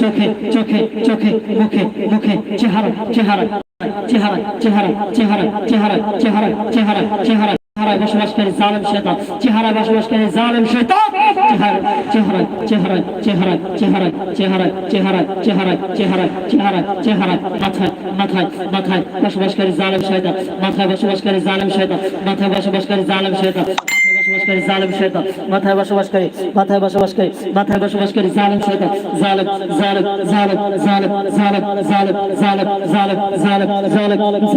চোখে চোখে চোখে মুখে মুখে চেহারা চেহারা চেহারা চেহারা চেহারা চেহারা চেহারা চেহারা চেহারা চেহারায় বসবাসকারী জালেম শয়তান চেহারায় বসবাসকারী জালেম শয়তান চেহারা চেহারা চেহারা চেহারা চেহারা চেহারা চেহারা চেহারা চেহারা চেহারা চেহারা মাথায় মাথায় মাথায় বসবাসকারী জালেম শয়তান মাথায় বসবাসকারী জালেম শয়তান মাথায় বসবাসকারী জালেম শয়তান বসবাসকারী জালেম শয়তান মাথায় বসবাসকারী মাথায় বসবাসকারী মাথায় বসবাসকারী জালেম শয়তান জালেম জালেম জালেম জালেম জালেম জালেম জালেম জালেম জালেম জালেম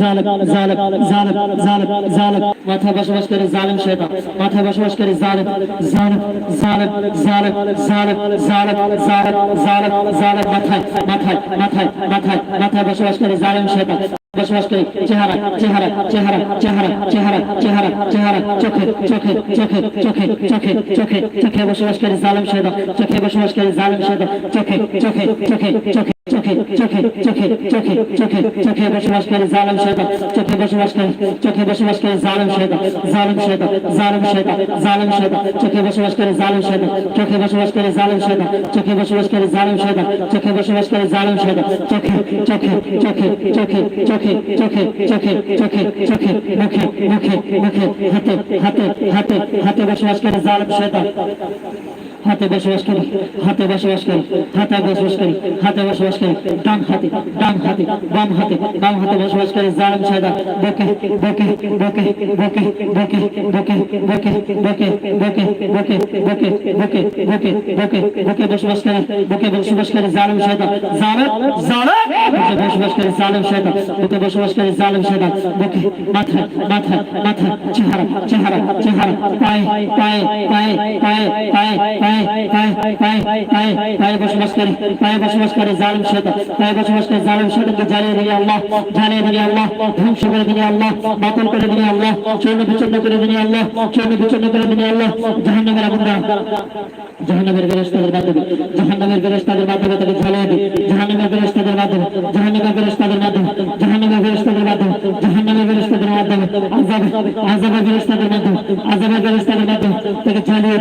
জালেম জালেম জালেম জালেম জালেম মাথায় বসবাসকারী জালেম শয়তান মাথায় বসবাসকারী জালেম জালেম জালেম জালেম জালেম জালেম জালেম জালেম জালেম মাথায় মাথায় মাথায় মাথায় মাথায় জালেম শয়তান বসবাসকারী চেহারা চেহারা চেহারা চেহারা চেহারা চেহারা চেহারা, চোখে চোখে চোখে চোখে চোখে চোখে চোখে বসবাসকারী জালেম সেদ চোখে বসবাসকারী জালেম সেদ চোখে চোখে চোখে চোখে। চোখে চোখে চোখে চোখে চোখে চোখে বসবাসকারী জালেম শয়তান চোখে বসবাসকারী চোখে বসবাসকারী জালেম শয়তান জালেম শয়তান জালেম শয়তান জালেম শয়তান চোখে বসবাসকারী জালেম শয়তান চোখে বসবাসকারী জালেম শয়তান চোখে বসবাসকারী জালেম শয়তান চোখে বসবাসকারী জালেম শয়তান চোখে চোখে চোখে চোখে চোখে চোখে চোখে চোখে চোখে মুখে মুখে মুখে হাতে হাতে হাতে হাতে বসবাসকারী জালেম শয়তান হাতে বসবাস করি হাতে বসবাস করি হাতে বসবাস করি হাতে বসবাস করি ডান হাতে ডান হাতে বাম হাতে বাম হাতে বসবাস করি জালেম সায়দা বকে বকে বকে বকে বকে বকে বকে বকে বকে বকে বকে বকে বকে বকে বকে বসবাস করে বকে বসবাস করে জালেম সায়দা জালেম জালেম বসবাস করে জালেম সায়দা বকে বসবাস করে জালেম সায়দা বকে মাথা মাথা মাথা চেহারা চেহারা চেহারা পায়ে পায়ে পায়ে পায়ে পায়ে পায়ে পায়ে পায়ে পায়ে পায়ে বসবাস করে পায়ে বসবাস করে জালিম শয়তান পায়ে বসবাস করে জালিম শয়তানকে জ্বালিয়ে দিলে আল্লাহ, জ্বালিয়ে দিলে আল্লাহ, ধ্বংস করে দিলে আল্লাহ, বাতিল করে দিলে আল্লাহ চূর্ণ বিচূর্ণ করে দিলে আল্লাহ চূর্ণ বিচূর্ণ করে দিলে আল্লাহ, জাহান্নামের আগুন জাহান্নামের ফেরেশতাদের মাধ্যমে, জাহান্নামের ফেরেশতাদের মাধ্যমে তাকে জ্বালিয়ে দিই। জাহান্নামের ফেরেশতাদের মাধ্যমে জাহান্নামের ফেরেশতাদের মাধ্যমে জাহান্নামের ফেরেশতাদের মাধ্যমে জাহান্নামের ফেরেশতাদের মাধ্যমে আযাব আযাবের ফেরেশতাদের মাধ্যমে আযাবের ফেরেশতাদের মাধ্যমে তাকে জ্বালিয়ে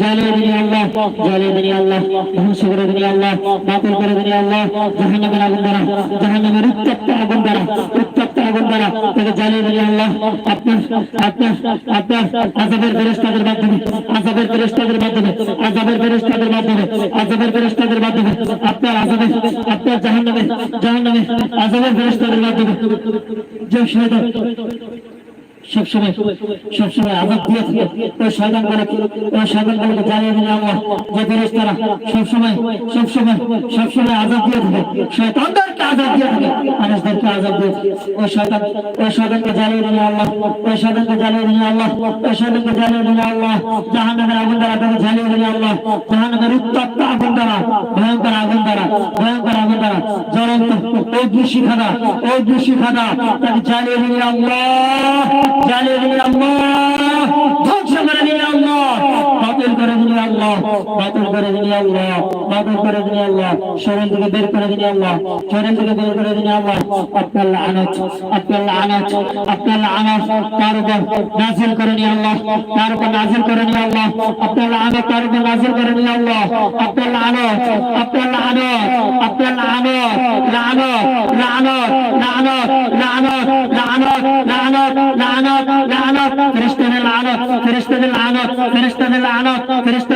জ্বালিয়ে দিই আল্লাহ জ্বালিয়ে দিই আল্লাহ ধ্বংস করে দিই আল্লাহ, বাতিল করে আপনার আযাবের ফেরেশতাদের মাধ্যমে আযাবের ফেরেশতাদের সবসময় সবসময় আজাদ দিয়ে থাকে। ওই শয়তান গুলোকে ওই শয়তান গুলোকে জানিয়ে দিলে আল্লাহ, যে ফেরেশতারা সবসময় সবসময় সবসময় আজাদ দিয়ে থাকে। শয়তানদেরকে আজাদ দিয়ে উত্তপ্ত আগুন দ্বারা, ভয়ঙ্কর আগুন দ্বারা, ভয়ঙ্কর আগুন দ্বারা। ওই দুশিখানা ওই দুশিখানা তাকে জ্বালিয়ে দিলে আল্লাহ জ্বালিয়ে দিলে আল্লাহ ধ্বংস করে দিলে আল্লাহ বাতিল করে দিলে আল্লাহ, বাতিল করে দিলে আল্লাহ, বাতিল করে দিলে আল্লাহ শরীর থেকে বের করে দিলে আল্লাহ শরীর থেকে বের করে দিলে আল্লাহ, আপনার লানত আপনার লানত আপনার লানত, তার উপর নাজিল করে নিয়ে আল্লাহ, তার উপর নাজিল করে নিয়ে আল্লাহ, আপনার লানত, তার উপর নাজিল করে নিয়ে আল্লাহ, আপনার লানত আপনার লানত আপনার লানত লানত লানত লানত লানত লানত লানত লানত লানত, ফেরেশতাদের লানত ফেরেশতাদের লানত ফেরেশতাদের লানত, ফেরেশতাদের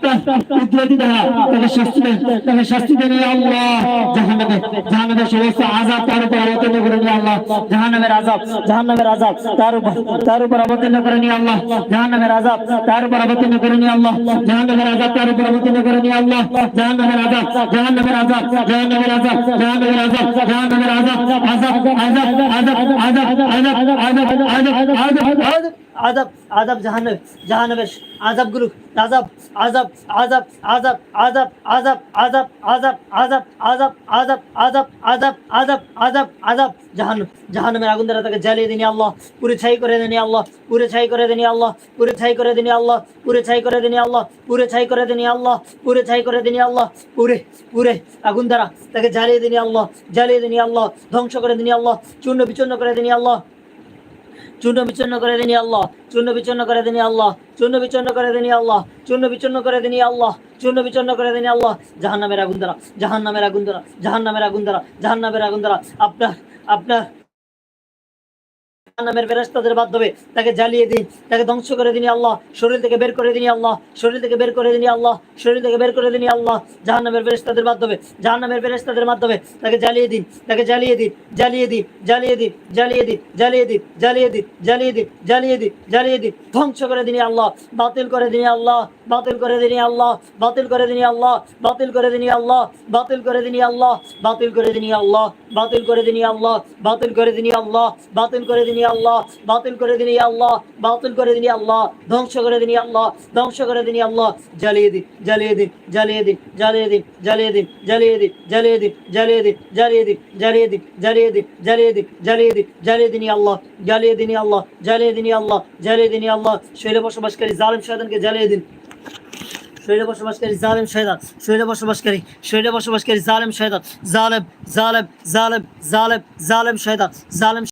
কুদরতি দ্বারা তাকে শাস্তি দেন তাকে শাস্তি দেন আল্লাহ জাহান্নামে জাহান্নামের সমস্ত আযাব তার উপর অবতীর্ণ করে নিয়ে আল্লাহ জাহান্নামের আযাব জাহান্নামের আযাব তার উপর তার উপর অবতীর্ণ করে নিয়ে আল্লাহ জাহান্নামের আযাব তার উপর অবতীর্ণ করে নিয়ে আল্লাহ জাহান্নামের আযাব তার উপর অবতীর্ণ করে নিয়ে আল্লাহ জাহান্নামের আযাব জাহান্নামের আযাব জাহান্নামের আযাব জাহান্নামের আযাব জাহান্নামের আযাব আযাব আযাব আযাব আযাব আযাব আযাব আযাব আযাব আযাব আজাব আজাব জাহান্নাম জাহান্নামের আজাবগুলো আজাব আজাব আজাব আজাব আজাব আজাব আজাব আজাব আজাব আজাব আজাব আজাব আজাব আজাব আজাব আজাব জাহান্নাম জাহান্নামের আগুন দ্বারা তাকে জ্বালিয়ে দিনি আল্লাহ পুরে ছাই করে দিনি আল্লাহ পুরে ছাই করে দিনি আল্লাহ পুরে ছাই করে দিনি আল্লাহ পুরে ছাই করে দিনি আল্লাহ পুরে ছাই করে দিনি আল্লাহ পুরে ছাই করে দিনি আল্লাহ পুরে পুরে আগুন দ্বারা তাকে জ্বালিয়ে দিনি আল্লাহ জ্বালিয়ে দিনি আল্লাহ ধ্বংস করে দিনি আল্লাহ চূর্ণ বিচূর্ণ করে দিনি আল্লাহ চূর্ণ বিচ্ছন্ন করে দিনি আল্লাহ, চূর্ণ বিচ্ছন্ন করে দিনি আল্লাহ, চূর্ণ বিচ্ছন্ন করে দিনি আল্লাহ, চূর্ণ বিচ্ছন্ন করে দিনি আল্লাহ, চূর্ণ বিচ্ছন্ন করে দিনি আল্লাহ। জাহান্নামের আগুন দ্বারা, জাহান্নামের আগুন দ্বারা, জাহান্নামের আগুন দ্বারা, জাহান্নামের আগুন দ্বারা। আপনার আপনার নামের ফেরেশতাদের মাধ্যমে তাকে জ্বালিয়ে দিন তাকে ধ্বংস করে দিনি আল্লাহ শরীর থেকে বের করে দিনি আল্লাহ শরীর থেকে বের করে দিনি আল্লাহ শরীর থেকে বের করে দিনি আল্লাহ জাহান্নামের ফেরেশতাদের মাধ্যমে জাহান্নামের ফেরেশতাদের মাধ্যমে তাকে জ্বালিয়ে দিন তাকে জ্বালিয়ে দিন জ্বালিয়ে দিন জ্বালিয়ে দিন জ্বালিয়ে দিন জ্বালিয়ে দিন জ্বালিয়ে দিন জ্বালিয়ে দিন জ্বালিয়ে দিন জ্বালিয়ে দিন ধ্বংস করে দিনি আল্লাহ বাতিল করে দিনি আল্লাহ বাতিল করে দিনি আল্লাহ বাতিল করে দিনি আল্লাহ বাতিল করে দিনি আল্লাহ বাতিল করে দিনি আল্লাহ বাতিল করে দিনি আল্লাহ বাতিল করে দিনি আল্লাহ বাতিল করে দিনি আল্লাহ বাতিল করে দিনি আল্লাহ বাতিল করে দিনি আল্লাহ বাতিল করে দিনি আল্লাহ ধ্বংস করে দিনি আল্লাহ ধ্বংস করে দিনি আল্লাহ জ্বালিয়ে দিন জ্বালিয়ে দিন জ্বালিয়ে দিন জ্বালিয়ে দিন জ্বালিয়ে দিন জ্বালিয়ে দিন জ্বালিয়ে দিন জ্বালিয়ে দিন জ্বালিয়ে দিন জ্বালিয়ে দিন জ্বালিয়ে দিন জ্বালিয়ে দিন জ্বালিয়ে দিন জ্বালিয়ে দিনি আল্লাহ জ্বালিয়ে দিনি আল্লাহ জ্বালিয়ে দিনি আল্লাহ জ্বালিয়ে দিনি আল্লাহ শৈলে বসবাসকারী জালিম শয়তানকে জ্বালিয়ে দিন বসবাসকারী জালেম বসবাসকারী বসবাসকারী জালেম জালেম জালেম জালেম জালেম জালেম জালেম